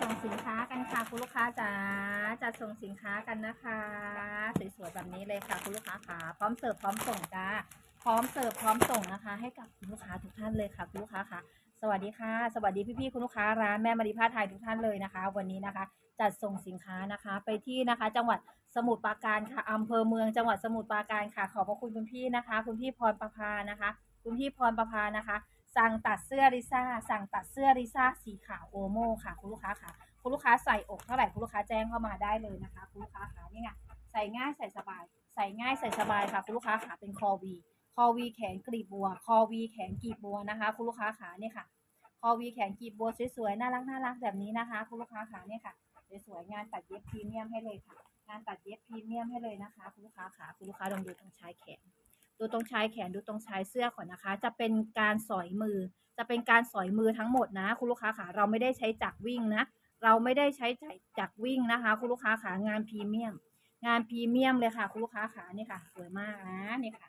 ส่งสินค้ากันค่ะคุณลูกค้าจ๋าจัดส่งสินค้ากันนะคะสวยๆแบบนี้เลยค่ะคุณลูกค้าค่ะพร้อมเสิร์ฟพร้อมส่งจ้าพร้อมเสิร์ฟพร้อมส่งนะคะ ให้กับคุณลูกค้าทุกท่านเลยค่ะคุณลูกค้าค่ะ สวัสดีค่ะ สวัสดีพี่ๆคุณลูกค้าร้านแม่มารีผ้าไทยทุกท่านเลยนะคะ วันนี้นะคะ จัดส่งสินค้านะคะ ไปที่นะคะ จังหวัดสมุทรปราการค่ะอำเภอเมืองจังหวัดสมุทรปราการค่ะ ขอบพระคุณคุณพี่นะคะ คุณพี่พรประภานะคะ คุณพี่พรประภานะคะ สั่งตัดเสื้อริซ่าสั่งตัดเสื้อริซ่าสีขาวโอโม่ค่ะ คุณลูกค้าค่ะ คุณลูกค้าใส่อกเท่าไหร่คุณลูกค้าแจ้งเข้ามาได้เลยนะคะ คุณลูกค้าค่ะนี่ไงใส่ง่ายใส่สบาย ใส่ง่ายใส่สบายค่ะ คุณลูกค้าค่ะเป็นคอวีคอวีแขนกลีบบัว คอวีแขนกลีบบัวนะคะ คุณลูกค้าค่ะนี่ค่ะ คอวีแขนกลีบบัวสวยๆน่ารักน่ารักแบบนี้นะคะ คุณลูกค้าค่ะนี่ค่ะสวยๆงานตัดเย็บพรีเมียมให้เลยค่ะ งานตัดเย็บพรีเมียมให้เลยนะคะ คุณลูกค้าค่ะคุณลูกค้าลองดูตรงชายแขน ดูตรงชายแขนดูตรงชายเสื้อก่อนนะคะ จะเป็นการสอยมือ จะเป็นการสอยมือทั้งหมดนะ คุณลูกค้าค่ะเราไม่ได้ใช้จักรวิ่งนะ เราไม่ได้ใช้จักรวิ่งนะคะ คุณลูกค้าขางานพรีเมียม งานพรีเมียมเลยค่ะ คุณลูกค้าขานี่ค่ะสวยมากนะนี่ค่ะ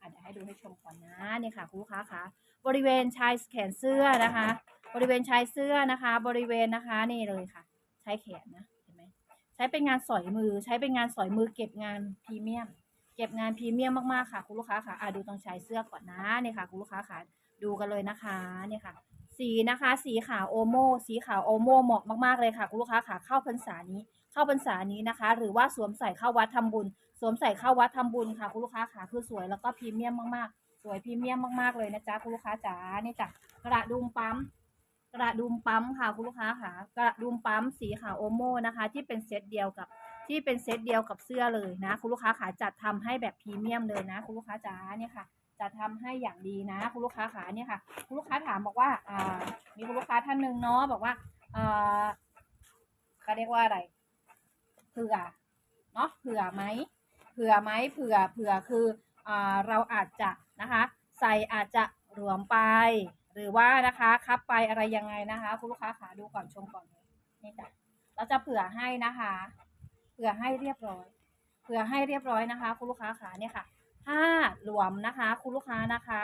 อะเดี๋ยวให้ดูให้ชมก่อนนะนี่ค่ะคุณลูกค้าขาบริเวณชายแขนเสื้อนะคะ บริเวณชายเสื้อนะคะ บริเวณนะคะนี่เลยค่ะใช้แขนนะเห็นไหมใช้เป็นงานสอยมือ ใช้เป็นงานสอยมือเก็บงานพรีเมียม ก็บงานพรีเมียมมากๆค่ะ คุณลูกค้าค่ะอะดูตรงชายเสื้อก่อนนะเนี่ยค่ะ คุณลูกค้าค่ะ ดูกันเลยนะคะเนี่ยค่ะ สีนะคะ สีขาวโอโมสีขาวโอโมเหมาะมากๆเลยค่ะ คุณลูกค้าค่ะเข้าพรรษานี้ เข้าพรรษานี้นะคะ หรือว่าสวมใส่เข้าวัดทำบุญ สวมใส่เข้าวัดทำบุญค่ะ คุณลูกค้าค่ะคือสวยแล้วก็พรีเมียมมากๆ สวยพรีเมียมมากๆเลยนะจ๊ะคุณลูกค้าจ๋านี่จ้ะกระดุมปั๊มกระดุมปั๊มค่ะคุณลูกค้าค่ะ กระดุมปั๊มสีขาวโอโมนะคะ ที่เป็นเซตเดียวกับ ที่เป็นเซตเดียวกับเสื้อเลยนะ คุณลูกค้าขาจัดทำให้แบบพรีเมียมเลยนะ คุณลูกค้าจ๋าเนี่ยค่ะจะทำให้อย่างดีนะ คุณลูกค้าขาเนี่ยค่ะ คุณลูกค้าถามบอกว่าอ่ามีคุณลูกค้าท่านหนึ่งเนาะบอกว่าอ่าเขาเรียกว่าอะไรเผื่อเนาะเผื่อไหมเผื่อไหมเผื่อเผื่อคืออ่าเราอาจจะนะคะ ใส่อาจจะหลวมไป หรือว่านะคะคับไปอะไรยังไงนะคะ คุณลูกค้าขาดูก่อนชมก่อนนี่จ้ะเราจะเผื่อให้นะคะ เผื่อให้เรียบร้อยเผื่อให้เรียบร้อยนะคะ คุณลูกค้าขาเนี่ยค่ะถ้าหลวมนะคะ คุณลูกค้านะคะ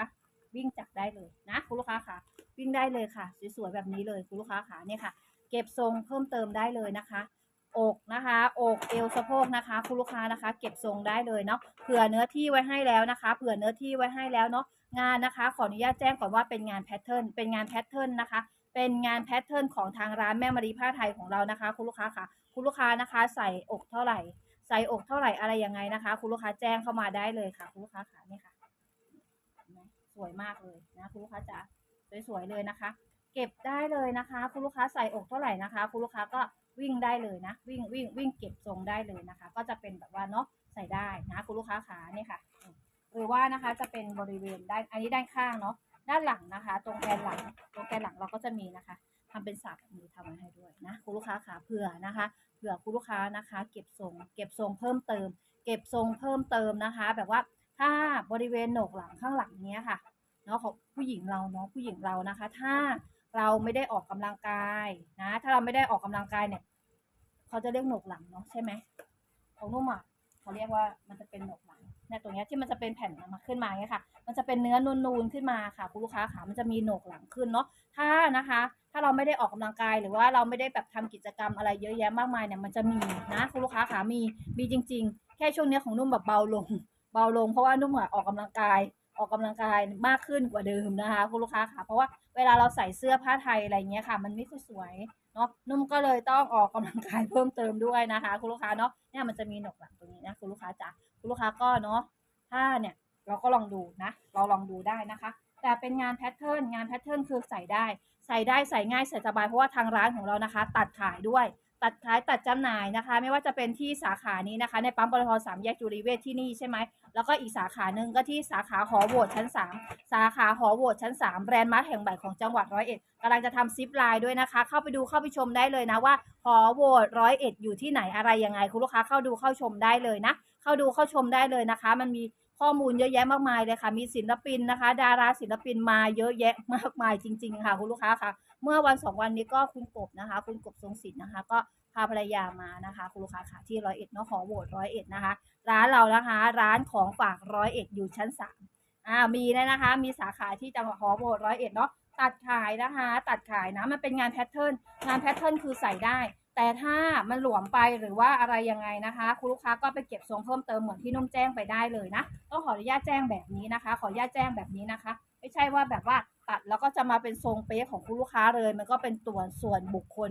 วิ่งจับได้เลยนะคุณลูกค้าค่ะวิ่งได้เลยค่ะ สวยๆแบบนี้เลยคุณลูกค้าขาเนี่ยค่ะ เก็บทรงเพิ่มเติมได้เลยนะคะอกนะคะอกเอวสะโพกนะคะ คุณลูกค้านะคะ เก็บทรงได้เลยเนาะเผื่อเนื้อที่ไว้ให้แล้วนะคะ เผื่อเนื้อที่ไว้ให้แล้วเนาะงานนะคะ ขออนุญาตแจ้งก่อนว่าเป็นงานแพทเทิร์นเป็นงานแพทเทิร์นนะคะ เป็นงานแพทเทิร์นของทางร้านแม่มารีผ้าไทยของเรานะคะ คุณลูกค้าค่ะ คุณลูกค้านะคะ ใส่อกเท่าไหร่ ใส่อกเท่าไหร่อะไรยังไงนะคะ คุณลูกค้าแจ้งเข้ามาได้เลยค่ะ คุณลูกค้าค่ะนี่ค่ะสวยมากเลยนะคุณลูกค้าจ๋าสวยๆเลยนะคะ เก็บได้เลยนะคะ คุณลูกค้าใส่อกเท่าไหร่นะคะ คุณลูกค้าก็วิ่งได้เลยนะ วิ่งวิ่งวิ่งเก็บทรงได้เลยนะคะ ก็จะเป็นแบบว่าเนาะใส่ได้นะ คุณลูกค้าขาเนี่ยค่ะ หรือว่านะคะจะเป็นบริเวณด้านอันนี้ด้านข้างเนาะ ด้านหลังนะคะ ตรงแกนหลัง ตรงแกนหลังเราก็จะมีนะคะทำเป็นสาบมือทำไว้ให้ด้วยนะคุณลูกค้าขาเผื่อนะคะ เผื่อคุณลูกค้านะคะ เก็บทรง เก็บทรงเพิ่มเติม เก็บทรงเพิ่มเติมนะคะ แบบว่าถ้าบริเวณโหนกหลังข้างหลังเนี้ยค่ะเนาะของผู้หญิงเราเนาะผู้หญิงเรานะคะ ถ้าเราไม่ได้ออกกำลังกายนะ ถ้าเราไม่ได้ออกกำลังกายเนี่ยเขาจะเรียกหนกหลังเนาะใช่ไหมของนุ่มอะเขาเรียกว่ามันจะเป็นหนกหลัง เนี่ยตรงเนี้ยที่มันจะเป็นแผ่นมาขึ้นมาเนี่ยค่ะ มันจะเป็นเนื้อนูนๆขึ้นมาค่ะคุณลูกค้าขามันจะมีโหนกหลังขึ้นเนาะถ้านะคะ ถ้าเราไม่ได้ออกกำลังกายหรือว่าเราไม่ได้แบบทำกิจกรรมอะไรเยอะแยะมากมายเนี่ยมันจะมีนะคุณลูกค้าขามีมีจริง ๆ แค่ช่วงเนี้ของนุ่มแบบเบาลง เบาลงเพราะว่านุ่มอะออกกำลังกายออกกำลังกายมากขึ้นกว่าเดิมนะคะคุณลูกค้าค่ะ เพราะว่าเวลาเราใส่เสื้อผ้าไทยอะไรเงี้ยค่ะ มันไม่ค่อยสวยเนาะนุ่มก็เลยต้องออกกำลังกายเพิ่มเติมด้วยนะคะ คุณลูกค้าเนาะเนี่ยมันจะมีหนกหลังตรงนี้นะคุณลูกค้าจ๋า คุณลูกค้าก็เนาะถ้าเนี่ยเราก็ลองดูนะ เราลองดูได้นะคะ แต่เป็นงานแพทเทิร์นงานแพทเทิร์นคือใส่ได้ ใส่ได้ใส่ง่ายใส่สบายเพราะว่าทางร้านของเรานะคะ ตัดขายด้วย ตัดขายตัดจำหน่ายนะคะ ไม่ว่าจะเป็นที่สาขานี้นะคะ ในปั๊มปตทสามแยกจุรีเวชที่นี่ใช่ไหมแล้วก็อีกสาขาหนึ่งก็ที่สาขาหอโหวตชั้น 3 สาขาหอโหวตชั้น3แบรนด์มาร์คแห่งใหม่ของจังหวัดร้อยเอ็ดกำลังจะทำซิปไลน์ด้วยนะคะ เข้าไปดูเข้าไปชมได้เลยนะว่าหอโหวตร้อยเอ็ดอยู่ที่ไหนอะไรยังไงคุณลูกค้าเข้าดูเข้าชมได้เลยนะ เข้าดูเข้าชมได้เลยนะคะ มันมีข้อมูลเยอะแยะมากมายเลยค่ะ มีศิลปินนะคะ ดาราศิลปินมาเยอะแยะมากมายจริง ๆ ค่ะ คุณลูกค้าค่ะ เมื่อวันสองวันนี้ก็คุณกบนะคะ คุณกบทรงศิลป์นะคะ ก็พาภรรยามานะคะ คุณลูกค้าค่ะที่ร้อยเอ็ดเนาะหอโหวตร้อยเอ็ดนะคะ ร้านเรานะคะ ร้านของฝากร้อยเอ็ดอยู่ชั้นสามอ่ามีเลยนะคะ มีสาขาที่จังหวัดหอโหวตร้อยเอ็ดเนาะตัดขายนะคะ ตัดขายนะมันเป็นงานแพทเทิร์นงานแพทเทิร์นคือใส่ได้ แต่ถ้ามันหลวมไปหรือว่าอะไรยังไงนะคะ คุณลูกค้าก็ไปเก็บทรงเพิ่มเติมเหมือนที่นุ่มแจ้งไปได้เลยนะต้องขออนุญาตแจ้งแบบนี้นะคะ ขออนุญาตแจ้งแบบนี้นะคะ ไม่ใช่ว่าแบบว่าตัดแล้วก็จะมาเป็นทรงเป๊ะของคุณลูกค้าเลย มันก็เป็นตัวส่วนบุคคล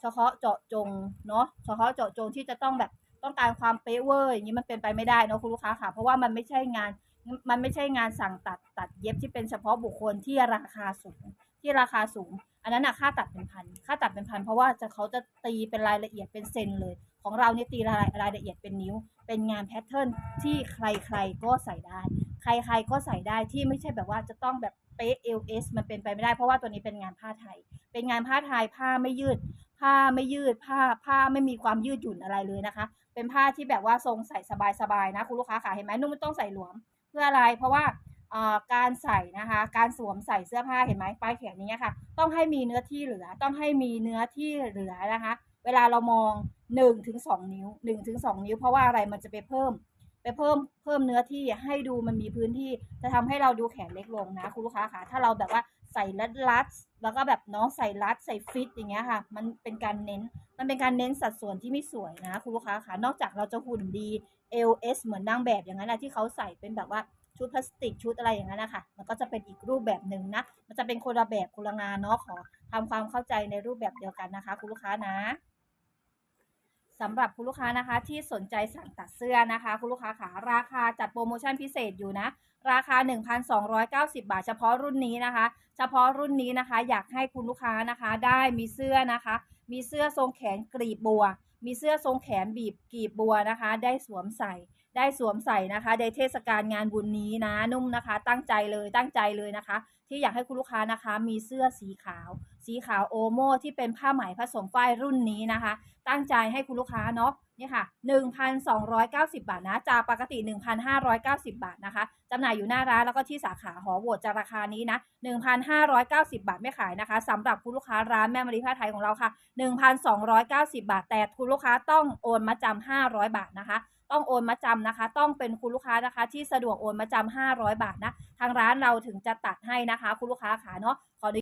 เฉพาะเจาะจงเนาะเฉพาะเจาะจงที่จะต้องแบบต้องการความเป๊ะเวอร์อย่างนี้มันเป็นไปไม่ได้เนาะคุณลูกค้าค่ะ เพราะว่ามันไม่ใช่งานมันไม่ใช่งานสั่งตัดตัดเย็บที่เป็นเฉพาะบุคคลที่ราคาสูงที่ราคาสูง อันนั้นนะค่าตัดเป็นพันค่าตัดเป็นพันเพราะว่าจะเขาจะตีเป็นรายละเอียดเป็นเซนเลย ของเราเนี่ยตีรายรายละเอียดเป็นนิ้ว เป็นงานแพทเทิร์นที่ใครๆก็ใส่ได้ ใครๆก็ใส่ได้ที่ไม่ใช่แบบว่าจะต้องแบบเป๊ะ LS มันเป็นไปไม่ได้เพราะว่าตัวนี้เป็นงานผ้าไทย เป็นงานผ้าไทยผ้าไม่ยืด ผ้าไม่ยืดผ้าผ้าไม่มีความยืดหยุ่นอะไรเลยนะคะ เป็นผ้าที่แบบว่าทรงใส่สบายๆนะคุณลูกค้าค่ะเห็นไหมนุ่มไม่ต้องใส่หลวมเพื่ออะไรเพราะว่า การใส่นะคะ การสวมใส่เสื้อผ้าเห็นไหมปลายแขนนี้ค่ะ ต้องให้มีเนื้อที่เหลือ ต้องให้มีเนื้อที่เหลือนะคะ เวลาเรามอง1นถึงสนิ้ว1นถึงสนิ้ว เพราะว่าอะไรมันจะไปเพิ่ม ไปเพิ่มเพิ่มเนื้อที่ให้ดูมันมีพื้นที่จะทำให้เราดูแขนเล็กลงนะคุณลูกค้าค่ะถ้าเราแบบว่าใส่รัดรัดแล้วก็แบบน้องใส่รัดใส่ฟิตอย่างเงี้ยค่ะ มันเป็นการเน้นมันเป็นการเน้นสัดส่วนที่ไม่สวยนะคุณลูกค้าค่ะนอกจากเราจะหุ่นดี LS เหมือนนางแบบอย่างนั้นนะที่เขาใส่เป็นแบบว่า ชุดพลาสติกชุดอะไรอย่างนั้นนะคะมันก็จะเป็นอีกรูปแบบหนึ่งนะ มันจะเป็นคนละแบบคนละงานเนาะขอทำความเข้าใจในรูปแบบเดียวกันนะคะ คุณลูกค้านะสำหรับคุณลูกค้านะคะ ที่สนใจสั่งตัดเสื้อนะคะ คุณลูกค้าขาราคาจัดโปรโมชั่นพิเศษอยู่นะ ราคา 1,290 บาท เฉพาะรุ่นนี้นะคะ เฉพาะรุ่นนี้นะคะ อยากให้คุณลูกค้านะคะ ได้มีเสื้อนะคะ มีเสื้อทรงแขนกรีบบัว มีเสื้อทรงแขนบีบกรีบบัวนะคะ ได้สวมใส่ ได้สวมใส่นะคะในเทศกาลงานบุญนี้นะนุ่มนะคะ ตั้งใจเลยตั้งใจเลยนะคะ ที่อยากให้คุณลูกค้านะคะ มีเสื้อสีขาว สีขาวโอโมที่เป็นผ้าไหมผสมฝ้ายรุ่นนี้นะคะ ตั้งใจให้คุณลูกค้าเนาะนี่ค่ะ 1,290 บาทนะ จากปกติ 1,590 บาทนะคะจำหน่ายอยู่หน้าร้านแล้วก็ที่สาขาหอโหวตจะราคานี้นะ 1,590 บาทไม่ขายนะคะสำหรับคุณลูกค้าร้านแม่มารีผ้าไทยของเราค่ะ 1,290 บาท แต่คุณลูกค้าต้องโอนมาจำ500 บาทนะคะ ต้องโอนมาจำนะคะ ต้องเป็นคุณลูกค้านะคะ ที่สะดวกโอนมาจำ500 บาทนะ ทางร้านเราถึงจะตัดให้นะคะ คุณลูกค้าขาเนาะขออนุ